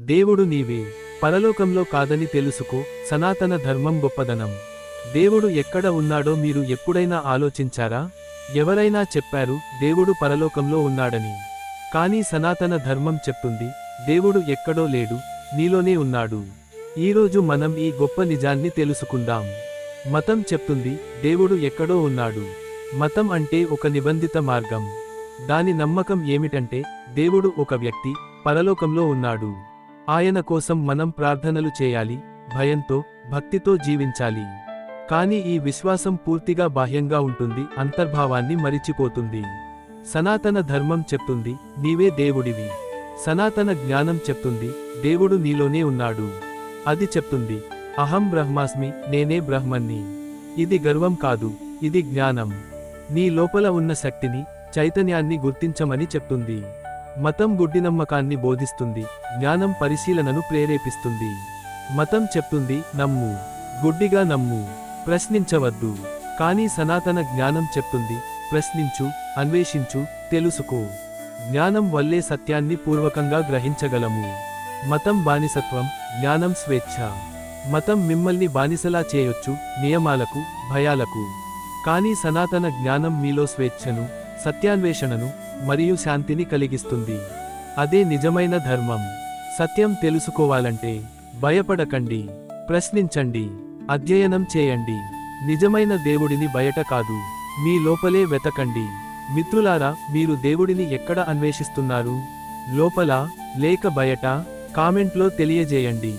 దేవుడు నీవే పరలోకంలో కాదని తెలుసుకో సనాతన ధర్మం గొప్పదనం. దేవుడు ఎక్కడ ఉన్నాడో మీరు ఎప్పుడైనా ఆలోచించారా? ఎవరైనా చెప్పారు దేవుడు పరలోకంలో ఉన్నాడని. కానీ సనాతన ధర్మం చెప్తుంది దేవుడు ఎక్కడో లేడు నీలోనే ఉన్నాడు. ఈరోజు మనం ఈ గొప్ప నిజాన్ని తెలుసుకుందాం. మతం చెప్తుంది దేవుడు ఎక్కడో ఉన్నాడు. మతం అంటే ఒక నిబంధిత మార్గం. దాని నమ్మకం ఏమిటంటే దేవుడు ఒక వ్యక్తి పరలోకంలో ఉన్నాడు. ఆయన కోసం మనం ప్రార్థనలు చేయాలి భయంతో భక్తితో జీవించాలి. కానీ ఈ విశ్వాసం పూర్తిగా బాహ్యంగా ఉంటుంది అంతర్భావాన్ని మరిచిపోతుంది. సనాతన ధర్మం చెప్తుంది నీవే దేవుడివి. సనాతన జ్ఞానం చెప్తుంది దేవుడు నీలోనే ఉన్నాడు. అది చెప్తుంది అహం బ్రహ్మాస్మి నేనే బ్రహ్మన్ని ఇది గర్వం కాదు ఇది జ్ఞానం. నీ లోపల ఉన్న శక్తిని చైతన్యాన్ని గుర్తించమని చెప్తుంది. మతం గుడ్డినమ్మకాన్ని బోధిస్తుంది జ్ఞానం పరిశీలనను ప్రేరేపిస్తుంది. మతం చెప్తుంది నమ్ము. గుడ్డిగా నమ్ము. ప్రశ్నించవద్దు. కానీ సనాతన జ్ఞానం చెప్తుంది ప్రశ్నించు అన్వేషించు తెలుసుకో. జ్ఞానం వల్లే సత్యాన్ని పూర్వకంగా గ్రహించగలము. మతం బానిసత్వం జ్ఞానం స్వేచ్ఛ. మతం మిమ్మల్ని బానిసలా చేయొచ్చు నియమాలకు భయాలకు. కానీ సనాతన జ్ఞానం మీలో స్వేచ్ఛను సత్యాన్వేషణను మరియు శాంతిని కలిగిస్తుంది. అదే నిజమైన ధర్మం. సత్యం తెలుసుకోవాలంటే భయపడకండి. ప్రశ్నించండి. అధ్యయనం చేయండి. నిజమైన దేవుడిని బయట కాదు. మీ లోపలే వెతకండి. మిత్రులారా మీరు దేవుడిని ఎక్కడ అన్వేషిస్తున్నారు? లోపల లేక బయట? కామెంట్లో తెలియజేయండి.